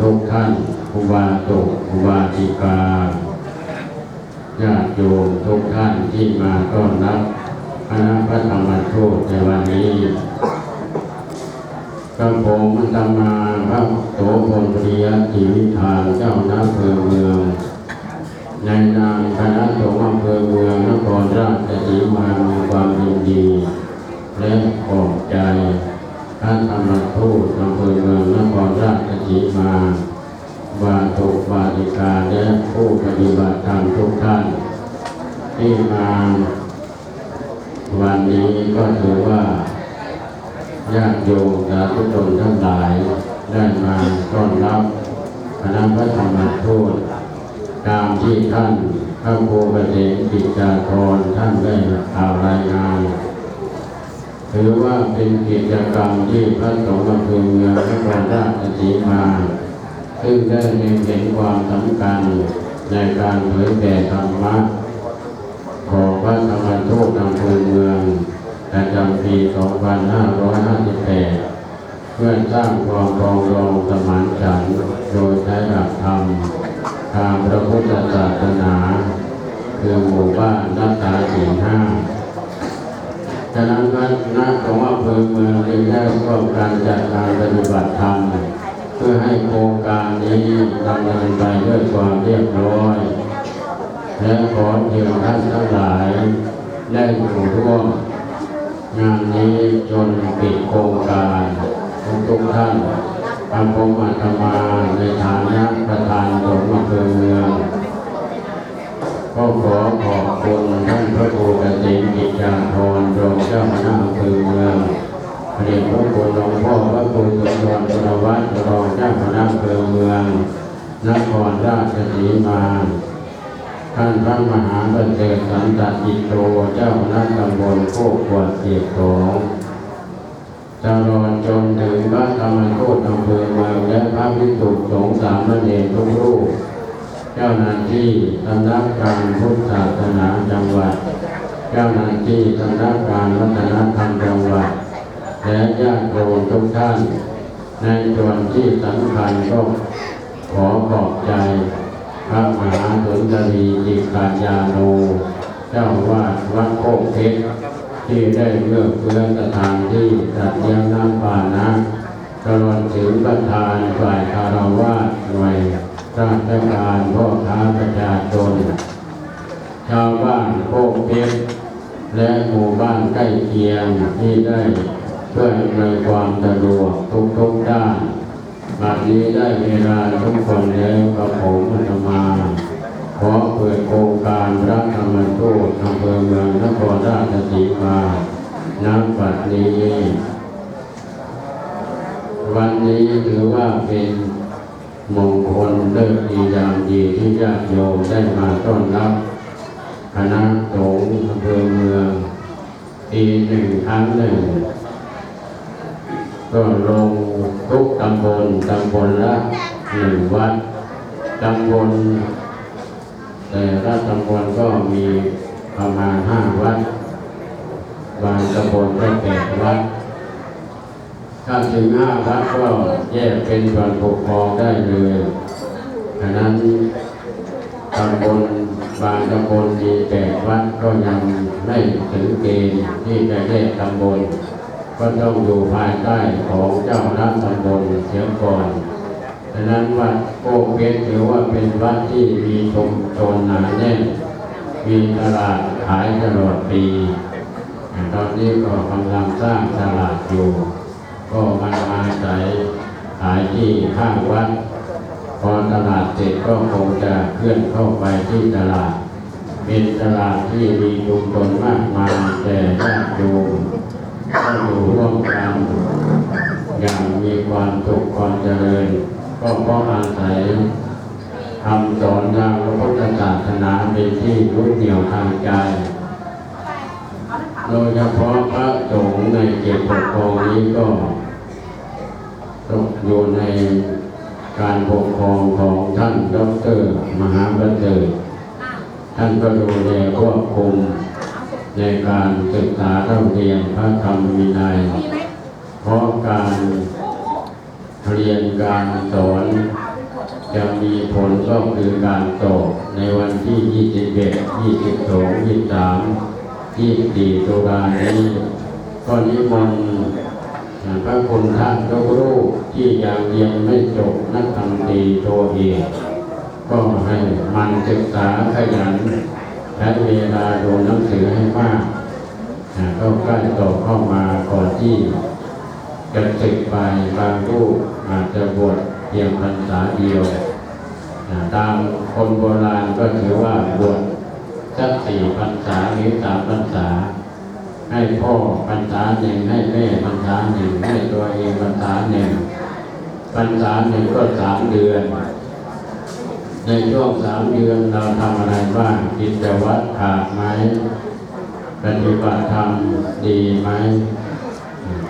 ทุกท่านครูบาตุครูบาติกาญาติโยมทุกท่านที่มาต้อนรับคณะพระธรรมทูตในวันนี้กระผมมันตมาพระโสพลปริยติวิธานเจ้าหน้าอำเภอเมือง ในนามคณะสงฆ์อำเภอเมืองนครราชสีมามีความยินดี และขอบใจท่านธรรมทูตอำเภ ราชสีมาบาตุบาติกาและผู้ปฏิบัติธรรมทุกท่าน ที่มาวันนี้ก็ถือว่าญาติโยมสาธุชนทั้งหลาย ได้มาต้อนรับคณะพระธรรมทูตตามที่ท่านพระครูเกษมกิจจารท่านได้กล่าวรายงาน ถือว่าเป็นกิจกรรมที่พระสงฆ์อำเภอเมืองนครราชสีมา ซึ่งได้เล็งเห็นความสำคัญในการเผยแผ่ธรรมะของพระธรรมทูตอำเภอเมืองประจำปี 2558 เพื่อสร้างความปรองดองสมานฉันโดยใช้หลักธรรมทางพระพุทธศาสนา คือหมู่บ้านรักษาศีลห้า ฉะนั้นคณะของอำเภอเมืองจึงได้ร่วมการจัดการปฏิบัติธรรมเพื่อให้โครงการนี้ดำเนินไปด้วยความเรียบร้อย และขอเพียงท่านทั้งหลายได้อยู่ร่วมงานนี้จนปิดโครงการทุกทุกท่านทำผมอาตมาในฐานะประธานสงฆ์อำเภอเมือง ก็ขอขอบคุณท่านพระครูเกษมกิจจาธรรองเจ้าคณะอำเภอเมืองพระเดชพระคุณหลวงพ่อพระครูสุนทรสุรวัตรรองเจ้าคณะอำเภอเมืองนครราชสีมาท่านพระมหาบัณฑิตสันตจิตโตเจ้าคณะตำบลโคกขวดเกียรติของตลอดจนถึงพระธรรมทูตอำเภอเมืองและพระภิกษุสงฆ์สามเณรทุกรูป เจ้าหน้าที่สำนักการพุทธศาสนาจังหวัด เจ้าหน้าที่สำนักการวัฒนธรรมจังหวัด และญาติโยมทุกท่าน ในส่วนที่สำคัญก็ขอขอบใจ พระมหาสุนทรีจิกาญาโน เจ้าวาดวัดโคกเพชรที่ได้เลือกเพื่อสถานที่จัดเลี้ยงน้ำปานะตลอดถึงประธานฝ่ายคารวะหน่วย ราชการพ่อค้าประชาชนชาวบ้านโคกเพชรและหมู่บ้านใกล้เคียงที่ได้เพื่อำนวยความสะดวกทุกๆด้านบัดนี้ได้เวลาทุกคนแล้วกับผมอาตมา ขอเปิดโครงการพระธรรมทูตอำเภอเมืองนครราชสีมานับบัดนี้ วันนี้ถือว่าเป็นมงค ลเลิกดียามดีที่ญาติโยมได้มาต้อนรับ คณะสงฆ์อำเภอเมืองปีหนึ่งครั้งหนึ่งก็ลงทุกตำบลตำบลละหนึ่งวัดตำบลแต่ละตำบลก็มีประมาณห้าวัดบางตำบลก็แปดวัดถ้าถึงห้าวัดก็แยกเป็นส่วนปกครองได้เลย ฉะนั้นตำบลบางตำบลมีแปดวัดก็ยังไม่ถึงเกณฑ์ที่จะแยกตำบล ก็ต้องอยู่ภายใต้ของเจ้าคณะตำบลเสียก่อนฉะนั้นวัดโกเพชรถือว่าเป็นวัดที่มีชุมชนหนาแน่น มีตลาดขายตลอดปี ตอนนี้ก็กำลังสร้างตลาดอยู่ ก็มาอาศัยขายที่ข้างวัด พอตลาดเสร็จก็คงจะเคลื่อนเข้าไปที่ตลาด เป็นตลาดที่มีชุมชนมากมายแต่ญาติโยมก็อยู่ร่วมกันอย่างมีความสุขความเจริญ ก็เพราะอาศัยคำสอนทางพระพุทธศาสนาเป็นที่ยึดเหนี่ยวทางใจ โดยเฉพาะพระสงฆ์ในเขตปกครองนี้ก็ตกอยู่ใน การปกครองของท่านดรมหาบัณฑิตท่านก็ดูแลควบคุมในการศึกษาเล่าเรียนพระธรรมวินัยเพราะการเรียนการสอนจะมีผลก็คือการสอบในวันที่ 21 22 23 24ตุลานี้ก็นิมนต์ พระคุณท่านทุกรูปที่ยังเรียนไม่จบนักธรรมตรีโทเอกก็ให้มันศึกษาขยันใช้เวลาดูหนังสือให้มากก็ใกล้ต่อเข้ามาก่อนที่จะศึกไปบางรูปอาจจะบวชเพียงพรรษาเดียวตามคนโบราณก็ถือว่าบวชสักสี่พรรษาหรือสามพรรษา ให้พ่อพรรษาหนึ่งให้แม่พรรษาหนึ่งให้ตัวเองพรรษาหนึ่งพรรษาหนึ่งก็สามเดือน ในช่วงสามเดือนเราทำอะไรบ้างกิจวัตรขาดไหมปฏิบัติธรรมดีไหม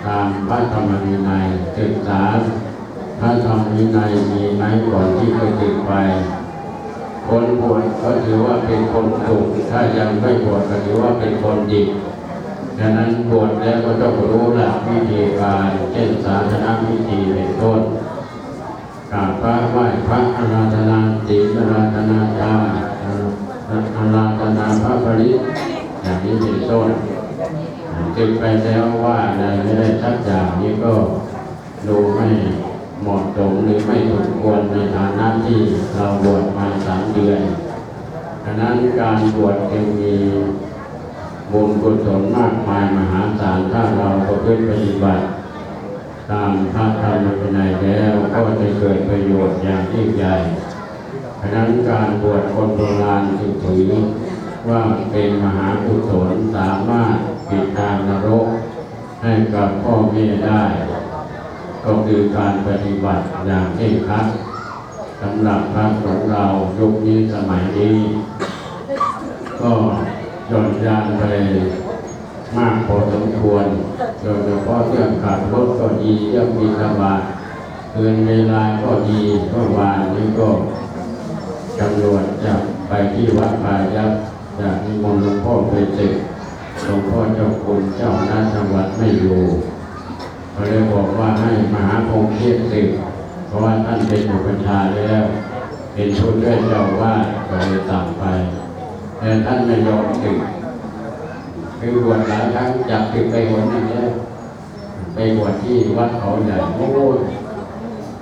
ตามพระธรรมวินัยศึกษาพระธรรมวินัยมีไหมก่อนที่จะศึกไป คนบวชก็ถือว่าเป็นคนสุขถ้ายังไม่บวชก็ถือว่าเป็นคนดี ดังนั้นบวชแล้วก็ต้องรู้หลักวิธีการเช่นสาธารณวิธีเป็นต้นกราบพระไหว้พระอาราธนาศีลอาราธนาทาอาราธนาพระปริตอย่างนี้เป็นต้นจึงไปแล้วว่าอะไรไม่ได้ทักอย่างนี้ก็ดูไม่เหมาะสมหรือไม่สมควรในฐานะที่เราบวชมาสามเดือนดังนั้นการบวชจึงมี บุญกุศลมากมายมหาศาลถ้าเราประพฤติปฏิบัติ ตามพระธรรมวินัยแล้วก็จะเกิดประโยชน์อย่างยิ่งใหญ่ดังนั้นการบวชคนโบราณจึงถือว่าเป็นมหากุศลสามารถปิดทางนรก ให้กับพ่อแม่ได้ ก็คือการปฏิบัติอย่างเคร่งครัดสำหรับพระสงฆ์เรายุคนี้สมัยนี้ ก็ ย่อนยานไปมากพอสมควรโดยเฉพาะเรื่องขับรถก็ดีเรื่องบินทบาทเกินเวลาก็ดีเมื่อวานนี้ก็ตำรวจจับไปที่วัดพายัจากนิมนต์หลวงพ่อไปศึกหลวงพ่อเจ้าคุณเจ้าหน้าจังหวัดไม่อยู่ก็เลยบอกว่าให้มหาพงเทียบศึกเพราะว่าท่านเป็นอุปชฌาย์แล้ว เป็นผู้ช่วยเจ้าว่าก็เลยสั่งไป แต่ท่านไม่ยอมศึกคือบวชหลายครั้งจากถึงไปหนนึงแล้วไปบวชที่วัดเขาใหญ่โอ้ย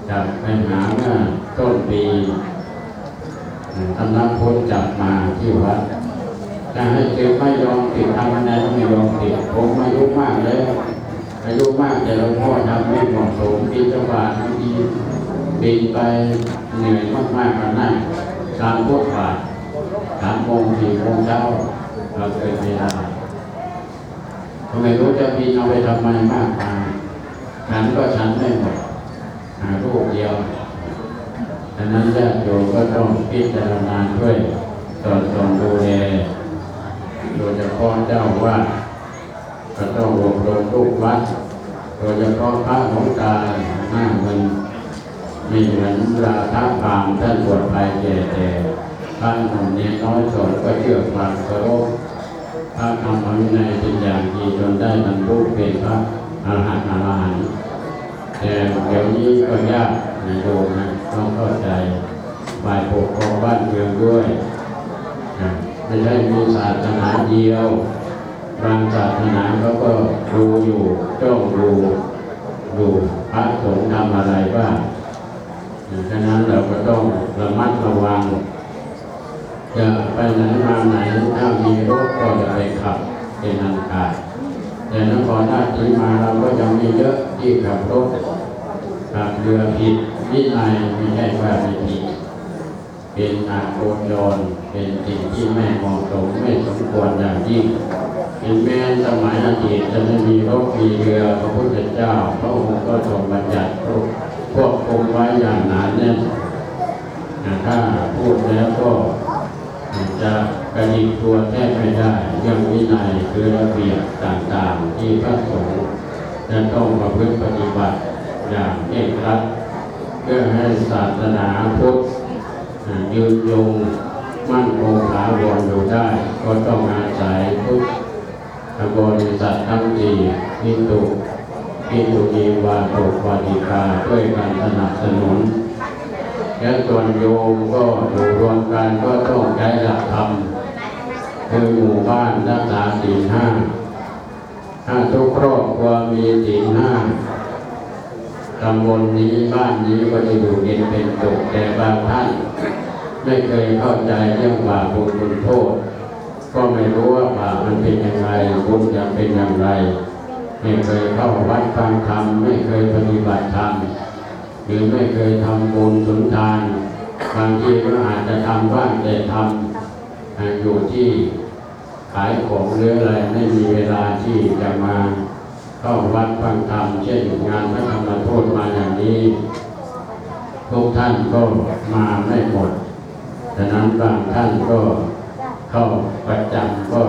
จากไปหาเมื่อต้นปีตำนักพุทธจับมาที่วัดจะให้เจอไม่ยอมติดทำอะไรไม่ยอมติดผมอายุมากแล้วอายุมากแต่หลวงพ่อทำไม่เหมาะสมบินจังหวะบางทีบินไปเหนื่อยมากๆมานั่งตามพวกบาท สามโมงสี่โมงเช้าเราเกิดเวลาทำไมรู้จะบินเอาไปทำไมมากมายฉันก็ฉันไม่หมดหาลูกเดียวดังนั้นญาติโยมก็ต้องพิจารณาด้วยสอดส่องดูแลโดยเฉพาะเจ้าว่าก็ต้องอบรมลูกวัดโดยเฉพาะพระของตาหน้ามันมีเหมือนราพระพรามท่านบวชไปแก่แต่ พระหนุ่มเนียน้อยสอนก็เชื่อฟังเคารพพระธรรมวินัยเป็นอย่างดีจนได้บรรลุเป็นพระอรหันต์อรหันต์แต่เดี๋ยวนี้ก็ยากนะโยมนะต้องเข้าใจฝ่ายปกครองบ้านเมืองด้วยนะไม่ใช่มีศาสนาเดียว บางศาสนาเขาก็ดูอยู่จ้องดูดูพระสงฆ์ทำอะไรบ้างฉะนั้นเราก็ต้องระมัดระวัง จะไปไหนมาไหนถ้ามีรถก็จะไปขับเป็นอันขาดแต่นครราชสีมาเราก็ยังมีเยอะที่ขับรถขับเรือผิดวินัยไม่ใช่ว่าไม่ผิดเป็นอาโกจรเป็นสิ่งที่ไม่เหมาะสมไม่สมควรอย่างยิ่งเป็นแม้สมัยอดีตจะไม่มีรถมีเรือพระพุทธเจ้าพระองค์ก็ทรงบัญญัติควบคุมไว้อย่างหนาแน่นถ้าพูดแล้วก็ จะกระดิกตัวแทบไม่ได้เรื่องวินัยคือระเบียบต่างๆ ที่พระสงฆ์จะต้องประพฤติปฏิบัติอย่างเคร่งครัดเพื่อให้ศาสนาพุทธยืนยงมั่นคงถาวรอยู่ได้ ก็ต้องอาศัยพุทธบริษัททั้งสี่ที่ตุที่อยู่ดีวาตุวาติกาด้วยการสนับสนุน และส่วนโยมก็อยู่รวมกันก็ต้องใช้หลักธรรมคือหมู่บ้านรักษาศีลห้าถ้าทุกครอบครัวมีศีลห้าตำบลนี้บ้านนี้ก็จะอยู่เย็นเป็นสุขแต่บางท่าน ไม่เคยเข้าใจเรื่องบาปบุญคุณโทษ ก็ไม่รู้ว่าบาปมันเป็นยังไงบุญจะเป็นอย่างไร ไม่เคยเข้าวัดฟังธรรมไม่เคยปฏิบัติธรรม รือไม่เคยทำบุญสนทานบางทีก็อาจจะทำบ้างแต่ทำอ่าอยู่ที่ขายของหรืออะไรไม่มีเวลาที่จะมาเข้าวัดฟังธรรมเช่นงานพระธรรมโทษมาอย่างนี้ทุกท่านก็มาไม่หมด ฉะนั้นบางท่านก็เข้าประจำก็